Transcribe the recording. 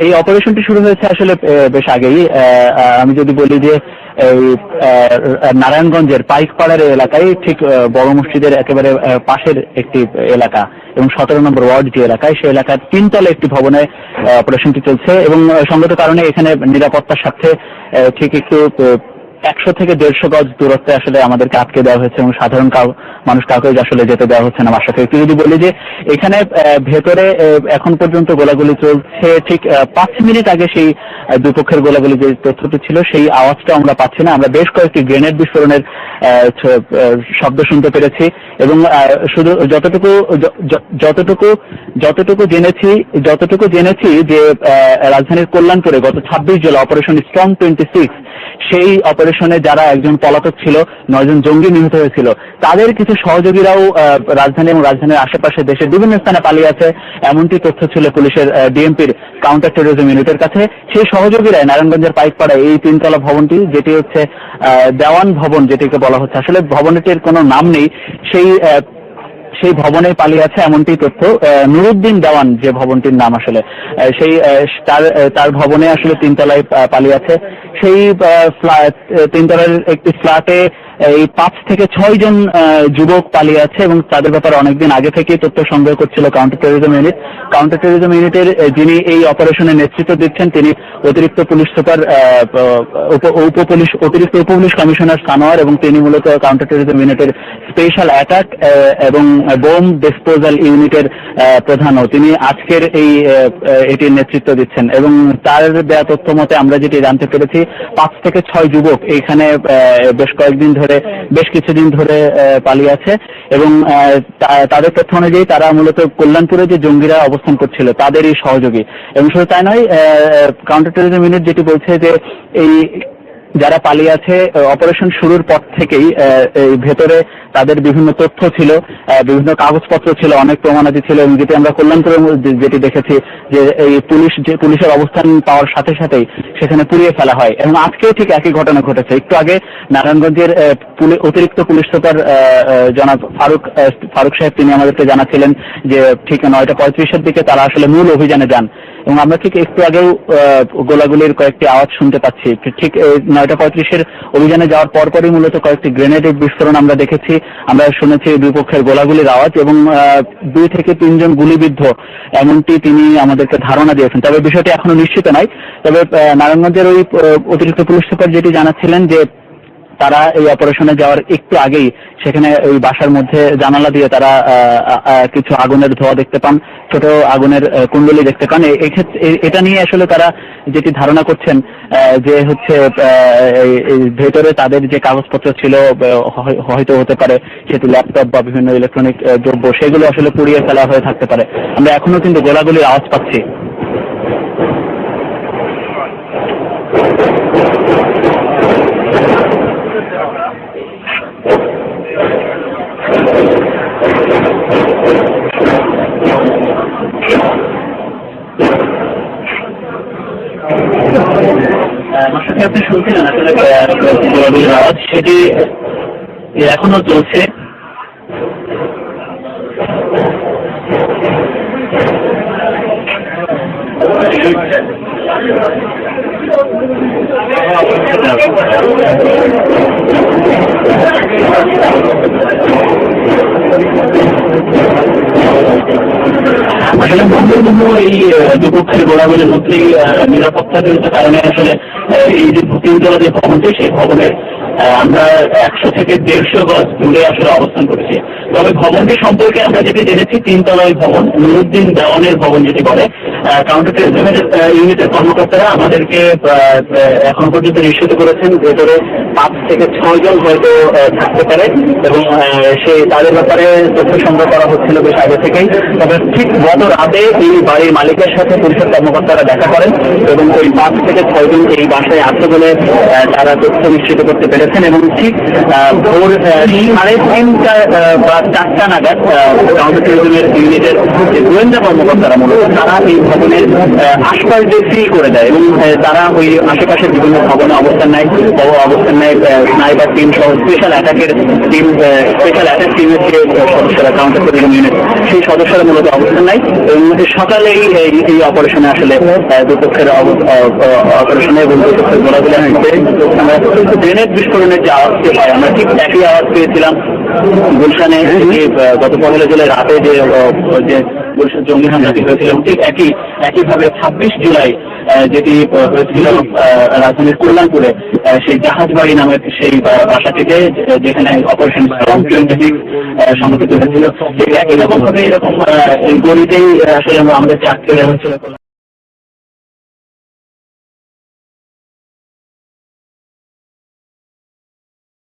এই অপারেশনটি শুরু হয়েছে আসলে বেশ আগেই। আমি যদি বলি যে নারায়ণগঞ্জের পাইকপাড়ার এলাকায় ঠিক বড় মসজিদের একেবারে পাশের একটি এলাকা এবং সতেরো নম্বর ওয়ার্ড যে এলাকায় সেই এলাকার তিনতলা একটি ভবনে অপারেশনটি চলছে এবং সঙ্গত কারণে এখানে নিরাপত্তার আহ, ঠিক একটু একশো থেকে দেড়শো গজ দূরত্বে আসলে আমাদেরকে আটকে দেওয়া হয়েছে এবং সাধারণ কাউ, মানুষ কাউকে আসলে যেতে দেওয়া হচ্ছে না বাসা থেকে যদি বলি যে, এখানে ভেতরে এখন পর্যন্ত গোলাগুলি চলছে ঠিক পাঁচ মিনিট আগে সেই দুপক্ষের গোলাগুলি যে তথ্যটি ছিল, সেই আওয়াজটা আমরা পাচ্ছি না। আমরা বেশ কয়েকটি গ্রেনেড বিস্ফোরণের শব্দ শুনতে পেরেছি এবং শুধু যতটুকু যতটুকু যতটুকু জেনেছি যতটুকু জেনেছি যে রাজধানীর কল্যাণপুরে গত ছাব্বিশ July operation strong twenty six সেই অপারেশনে যারা একজন পলাতক ছিল, নয়জন জঙ্গি নিহত হয়েছিল, তাদের কিছু সহযোগীরাও রাজধানী এবং রাজধানীর আশেপাশে দেশের বিভিন্ন স্থানে পালিয়ে আছে এমনটি তথ্য ছিল পুলিশের ডিএমপির কাউন্টার টেরোরিজম ইউনিটের কাছে। সেই সহযোগীরাই নারায়ণগঞ্জের পাইকপাড়ায় এই তিনতলা ভবনটি, যেটি হচ্ছে দেওয়ান ভবন, যেটিকে বলা হচ্ছে। আসলে ভবনটির কোনো নাম নেই। সেই সেই ভবনে পালিয়ে আছে এমনটি তথ্য নুরুদ্দিন দেওয়ান যে ভবনটির নাম আসলে। সেই তার তার ভবনে আসলে তিনতলায় পালিয়ে আছে। সেই তিনতলার একটি ফ্ল্যাটে এই পাঁচ থেকে ছয় জন যুবক পালিয়ে আছে এবং তাদের ব্যাপারে অনেকদিন আগে থেকেই তথ্য সংগ্রহ করছিল counter terrorism unit counter terrorism ইউনিটের যিনি এই অপারেশনে নেতৃত্ব দিচ্ছেন, তিনি অতিরিক্ত পুলিশ সুপার উপ- পুলিশ, অতিরিক্ত উপ পুলিশ কমিশনার সানোয়ার এবং তিনি মূলত কাউন্টার টেরিজম ইউনিটের স্পেশাল অ্যাটাক এবং বোম ডিসপোজাল ইউনিটের প্রধানও। তিনি আজকের এই এটির নেতৃত্ব দিচ্ছেন এবং তার দেয়া তথ্য মতে আমরা যেটি জানতে পেরেছি, পাঁচ থেকে ছয় যুবক এইখানে বেশ কয়েকদিন ধরে বেশ কিছুদিন ধরে পালিয়ে আছে এবং তাদের তথ্য অনুযায়ী তারা মূলত কল্যাণপুরে যে জঙ্গিরা অবস্থান করছিল তাদেরই সহযোগী। এবং শুধু তাই নয় কাউন্টার টেরিজম ইউনিট যেটি বলছে যে এই যারা পালিয়ে আছে অপারেশন শুরুর পর থেকেই ভেতরে তাদের বিভিন্ন তথ্য ছিল বিভিন্ন কাগজপত্র ছিল, অনেক প্রমাণাদি ছিল, এবং যেটি আমরা কল্যাণপুরে যেটি দেখেছি যে এই পুলিশ, যে পুলিশের অবস্থান পাওয়ার সাথে সাথেই সেখানে পুড়িয়ে ফেলা হয়। এবং আজকেও ঠিক একই ঘটনা ঘটেছে। একটু আগে নারায়ণগঞ্জের অতিরিক্ত পুলিশ সুপার জনাব ফারুক ফারুক সাহেব, তিনি আমাদেরকে জানাচ্ছিলেন যে ঠিক নয়টা পঁয়ত্রিশের দিকে তারা আসলে মূল অভিযানে যান। এবং আমরা ঠিক একটু আগেও গোলাগুলির কয়েকটি আওয়াজ শুনতে পাচ্ছি। ঠিক নয়টা পঁয়ত্রিশের অভিযানে যাওয়ার পরপরই মূলত কয়েকটি গ্রেনেডের বিস্ফোরণ আমরা দেখেছি। আমরা শুনেছি দুই পক্ষের গোলাগুলির আওয়াজ এবং দুই থেকে তিনজন গুলিবিদ্ধ, এমনটি তিনি আমাদেরকে ধারণা দিয়েছেন। তবে বিষয়টি এখনও নিশ্চিত নয়। তবে নারায়ণগঞ্জের ওই অতিরিক্ত পুলিশ সুপার যেটি জানাচ্ছিলেন যে তারা এই অপারেশনে যাওয়ার একটু আগেই সেখানে ওই বাসার মধ্যে জানালা দিয়ে তারা কিছু আগুনের ধোঁয়া দেখতে পান, ছোট আগুনের কুণ্ডলি দেখতে পান। এটা নিয়ে আসলে তারা যেটি ধারণা করছেন যে হচ্ছে ভেতরে তাদের যে কাগজপত্র ছিল হয়তো হতে পারে সেটি ল্যাপটপ বা বিভিন্ন ইলেকট্রনিক দ্রব্য, সেগুলো আসলে পুড়িয়ে ফেলা হয়ে থাকতে পারে। আমরা এখনও কিন্তু গোলাগুলির আওয়াজ পাচ্ছি। আমার সাথে আপনি শুনছিলেন আসলে আওয়াজ সেটি এখনও চলছে। এই দুপক্ষের গোড়াগুলি আহ, নিরাপত্তাজনিত কারণে আসলে এই যে তিনতলা যে ভবনটি সেই ভবনে আহ, আমরা একশো থেকে দেড়শো গজ দূরে আসলে অবস্থান করেছি। তবে ভবনটি সম্পর্কে আমরা যেটি জেনেছি তিনতলায় ভবন নুরুদ্দিন দেওয়ানের ভবন যেটি বলে কাউন্টার টেরিজমের ইউনিটের কর্মকর্তারা আমাদেরকে এখন পর্যন্ত নিশ্চিত করেছেন ভেতরে পাঁচ থেকে ছয়জন হয়তো থাকতে পারে এবং সেই তাদের ব্যাপারে তথ্য সংগ্রহ করা হচ্ছিল বেশ আগে থেকেই। তবে ঠিক গত রাতে এই বাড়ির মালিকের সাথে পুলিশের কর্মকর্তারা দেখা করেন এবং ওই পাঁচ থেকে ছয়জন এই বাসায় আছে বলে তারা তথ্য নিশ্চিত করতে পেরেছেন এবং ঠিক ভোর সাড়ে তিনটা বা চারটা নাগাদ কাউন্টার টেরিজমের ইউনিটের যে গোয়েন্দা কর্মকর্তারা মূলত তারা এই ভবনের আশপাশ দিয়ে ফ্রি করে দেয় এবং তারা ওই আশেপাশের বিভিন্ন ভবনে অবস্থান নেয় অবস্থান নেয় স্নাইপার টিম সহ স্পেশাল অ্যাটাকের টিম স্পেশাল অ্যাটাক টিমের যে সদস্যরা কাউন্টার পেট্রোলিং ইউনিট সেই সদস্যরা মূলত অবস্থান নেয়। এবং সকালেই এই অপারেশনে আসলে দুপক্ষের অপারেশনে এবং দুপক্ষের গোলাগুলি আমরা গ্রেনেড বিস্ফোরণের যে আওয়াজটি হয়, আমরা ঠিক একই আওয়াজ পেয়েছিলাম। গুলশানে গত পহেলা জুলাই রাতে যে গুলশান জঙ্গি হামলাটি হয়েছিল ঠিক একই, একইভাবে ছাব্বিশ জুলাই যেটি হয়েছিল রাজধানীর কল্যাণপুরে সেই জাহাজবাড়ি নামের সেই বাসাটিতে যেখানে অপারেশন সংগঠিত হয়েছিল, ঠিক একই রকম ভাবে এরকম গলিতেই আসলে আমাদের চাকরি হয়েছিল